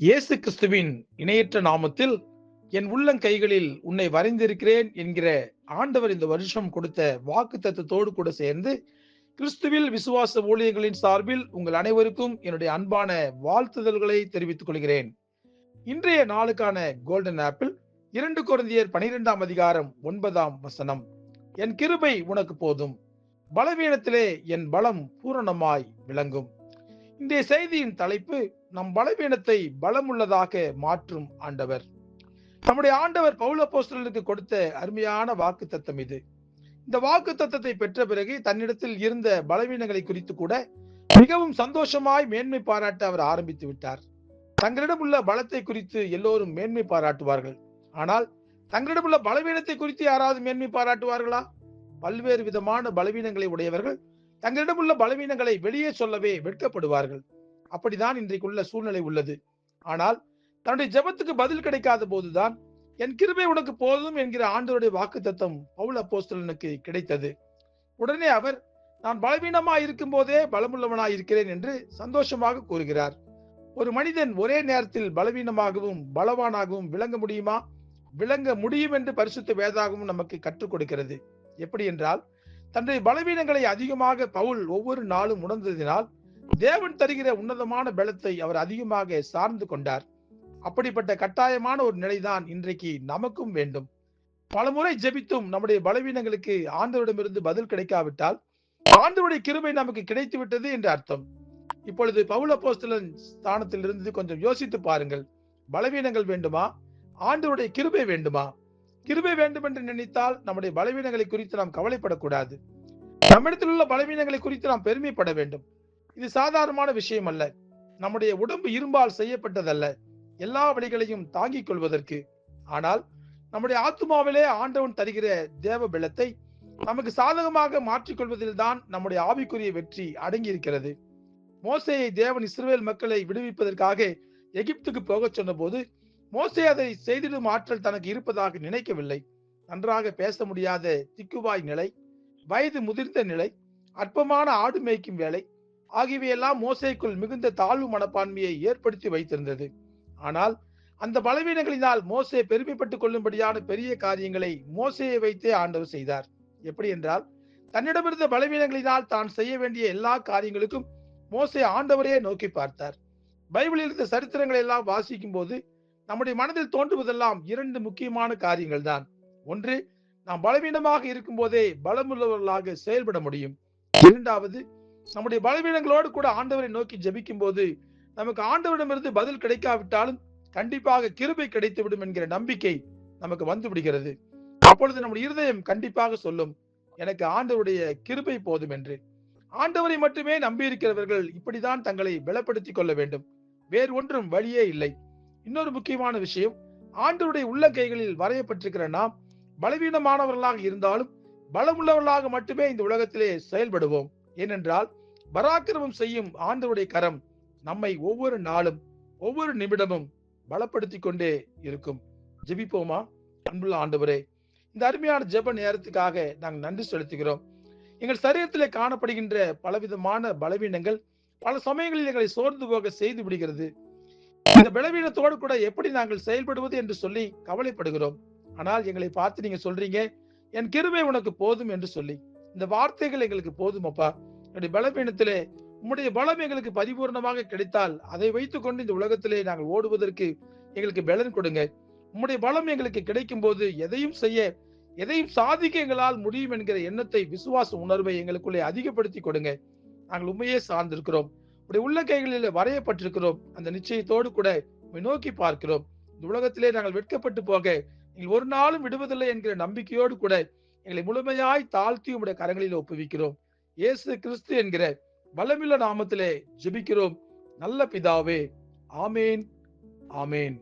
இயேசு கிறிஸ்துவின் இணையற்ற நாமத்தில் என் உள்ளங்கைகளில் உன்னை வரைந்திருக்கிறேன் என்கிற ஆண்டவர் இந்த வருஷம் கொடுத்த வாக்கு தத்துவத்தோடு கூட சேர்ந்து கிறிஸ்துவில் விசுவாச ஊழியர்களின் சார்பில் உங்கள் அனைவருக்கும் என்னுடைய அன்பான வாழ்த்துதல்களை தெரிவித்துக் கொள்கிறேன். இன்றைய நாளுக்கான கோல்டன் ஆப்பிள் இரண்டு குழந்தையர் பனிரெண்டாம் அதிகாரம் ஒன்பதாம் வசனம். என் கிருபை உனக்கு போதும். பலவீனத்திலே என் பலம் பூரணமாய் விளங்கும். இன்றைய செய்தியின் தலைப்பு நம் பலவீனத்தை பலமுள்ளதாக மாற்றும் ஆண்டவர். நம்முடைய ஆண்டவர் பௌல போஸ்டலுக்கு கொடுத்த அருமையான வாக்கு தத்தம் இது. இந்த வாக்கு தத்தத்தை பெற்ற பிறகு தன்னிடத்தில் இருந்த பலவீனங்களை குறித்து கூட மிகவும் சந்தோஷமாய் மேன்மை பாராட்ட அவர் ஆரம்பித்து விட்டார். தங்களிடம் உள்ள பலத்தை குறித்து எல்லோரும் மேன்மை பாராட்டுவார்கள். ஆனால் தங்களிடம் உள்ள பலவீனத்தை குறித்து யாராவது மேன்மை பாராட்டுவார்களா? பல்வேறு விதமான பலவீனங்களை உடையவர்கள் தங்களிடம் உள்ள பலவீனங்களை வெளியே சொல்லவே வெட்கப்படுவார்கள். அப்படிதான் இன்றைக்குள்ள சூழ்நிலை உள்ளது. ஆனால் தன்னுடைய ஜெபத்துக்கு பதில் கிடைக்காத போதுதான் என் கிருபை உனக்கு போதும் என்கிற ஆண்டவருடைய வாக்கு தத்தம் பவுல் அப்போஸ்தலனுக்கு கிடைத்தது. உடனே அவர் நான் பலவீனமாய் இருக்கும் போதே பலமுள்ளவனாய் இருக்கிறேன் என்று சந்தோஷமாக கூறுகிறார். ஒரு மனிதன் ஒரே நேரத்தில் பலவீனமாகவும் பலவானாகவும் விளங்க முடியுமா? விளங்க முடியும் என்று பரிசுத்த வேதாகவும் நமக்கு கற்றுக் கொடுக்கிறது. எப்படி என்றால் தன்னுடைய பலவீனங்களை அதிகமாக பவுல் ஒவ்வொரு நாளும் உணர்ந்ததினால் தேவன் தருகிற உன்னதமான பலத்தை அவர் அதிகமாக சார்ந்து கொண்டார். அப்படிப்பட்ட கட்டாயமான ஒரு நிலைதான் இன்றைக்கு நமக்கும் வேண்டும். பலமுறை ஜெபித்தும் நம்முடைய பலவீனங்களுக்கு ஆண்டவரிடமிருந்து பதில் கிடைக்காவிட்டால் ஆண்டவருடைய கிருபை நமக்கு கிடைத்து விட்டது என்று அர்த்தம். இப்பொழுது பவுல போஸ்தலன் ஸ்தானத்தில் இருந்து கொஞ்சம் யோசித்து பாருங்கள். பலவீனங்கள் வேண்டுமா? ஆண்டவருடைய கிருபை வேண்டுமா? கிருபை வேண்டும் என்று நினைத்தால் நம்முடைய பலவீனங்களை குறித்து நாம் கவலைப்படக்கூடாது. நம்மிடத்தில் உள்ள பலவீனங்களை குறித்து நாம் பெருமைப்பட வேண்டும். இது சாதாரணமான விஷயம் அல்ல நம்முடைய உடம்பு இரும்பால் செய்யப்பட்டதல்ல. எல்லா வழிகளையும் தாங்கிக் கொள்வதற்கு. ஆனால் நம்முடைய ஆத்மாவிலே ஆண்டவன் தருகிற தேவ பலத்தை நமக்கு சாதகமாக மாற்றிக்கொள்வதில் தான் நம்முடைய ஆவிக்குரிய வெற்றி அடங்கி இருக்கிறது மோசையை தேவன் இஸ்ரேல் மக்களை விடுவிப்பதற்காக எகிப்துக்கு போகச் சொன்னபோது மோசே அதை செய்திடும் ஆற்றல் தனக்கு இருப்பதாக நினைக்கவில்லை. நன்றாக பேச முடியாத திக்குவாய் நிலை வயது முதிர்ந்த நிலை அற்பமான ஆடு மேய்க்கும் வேலை ஆகியவையெல்லாம் மோசைக்குள் மிகுந்த தாழ்வு மனப்பான்மையை ஏற்படுத்தி வைத்திருந்தது. ஆனால் அந்த பலவீனங்களினால் மோசே பெருமைப்பட்டுக் கொள்ளும்படியான பெரிய காரியங்களை மோசையை வைத்தே ஆண்டவர் செய்தார். எப்படி என்றால் தன்னிடமிருந்த பலவீனங்களினால் தான் செய்ய வேண்டிய எல்லா காரியங்களுக்கும் மோசே ஆண்டவரே நோக்கி பார்த்தார். பைபிளில் இருந்த சரித்திரங்களை எல்லாம் வாசிக்கும் போது நம்முடைய மனதில் தோன்றுவதெல்லாம் இரண்டு முக்கியமான காரியங்கள் தான் ஒன்று நாம் பலவீனமாக இருக்கும் போதே பலமுள்ளவர்களாக செயல்பட முடியும். இரண்டாவது நம்முடைய பலவீனங்களோடு கூட ஆண்டவரை நோக்கி ஜபிக்கும் போது நமக்கு ஆண்டவரிடமிருந்து பதில் கிடைக்காவிட்டாலும் கண்டிப்பாக கிருபை கிடைத்து விடும் என்கிற நம்பிக்கை நமக்கு வந்து விடுகிறது அப்பொழுது நம்முடைய இருதயம் கண்டிப்பாக சொல்லும் எனக்கு ஆண்டவருடைய கிருபை போதும் என்று. ஆண்டவரை மட்டுமே நம்பியிருக்கிறவர்கள் இப்படிதான் தங்களை பலப்படுத்திக் கொள்ள வேண்டும். வேறு ஒன்றும் வழியே இல்லை. இன்னொரு முக்கியமான விஷயம் ஆண்டவருடைய உள்ள கைகளில் வரையப்பட்டிருக்கிற நாம் பலவீனமானவர்களாக இருந்தாலும் பலமுள்ளவர்களாக மட்டுமே இந்த உலகத்திலே செயல்படுவோம். ஏனென்றால் பராக்கிரமம் செய்யும் ஆண்டவருடைய கரம் நம்மை ஒவ்வொரு நாளும் ஒவ்வொரு நிமிடமும் பலப்படுத்திக் கொண்டே இருக்கும். ஜெபிப்போமா? அன்புள்ள ஆண்டவரே இந்த அருமையான ஜெப நேரத்துக்காக நாங்கள் நன்றி செலுத்துகிறோம். எங்கள் சரீரத்திலே காணப்படுகின்ற பலவிதமான பலவீனங்கள் பல சமயங்களில் எங்களை சோர்ந்து போக செய்து விடுகிறது. இந்த பலவீனத்தோடு கூட எப்படி நாங்கள் செயல்படுவது என்று சொல்லி கவலைப்படுகிறோம். ஆனால் எங்களை பார்த்து நீங்க சொல்றீங்க என் கிருமை உனக்கு போதும் என்று சொல்லி. இந்த வார்த்தைகள் எங்களுக்கு போதும் அப்பா. என்னுடைய பலவீனத்திலே உம்முடைய பலம் எங்களுக்கு பரிபூர்ணமாக கிடைத்தால் அதை வைத்துக் கொண்டு இந்த உலகத்திலே நாங்கள் ஓடுவதற்கு எங்களுக்கு பலன் கொடுங்க. உம்முடைய பலம் எங்களுக்கு கிடைக்கும் போது எதையும் செய்ய எதையும் சாதிக்க எங்களால் முடியும் என்கிற எண்ணத்தை விசுவாச உணர்வை எங்களுக்குள்ளே அதிகப்படுத்தி கொடுங்க. நாங்கள் உண்மையே சார்ந்திருக்கிறோம். உடைய உள்ள கைகளில் வரையப்பட்டிருக்கிறோம். அந்த நிச்சயத்தோடு கூட நோக்கி பார்க்கிறோம். இந்த உலகத்திலே நாங்கள் வெட்கப்பட்டு போக நீங்கள் ஒரு நாளும் விடுவதில்லை என்கிற நம்பிக்கையோடு கூட எங்களை முழுமையாய் தாழ்த்தி உடைய கரங்களில் ஒப்புவிக்கிறோம். இயேசு கிறிஸ்து என்கிற வல்லமில்ல நாமத்திலே ஜெபிக்கிறோம். நல்ல பிதாவே ஆமேன் ஆமேன்.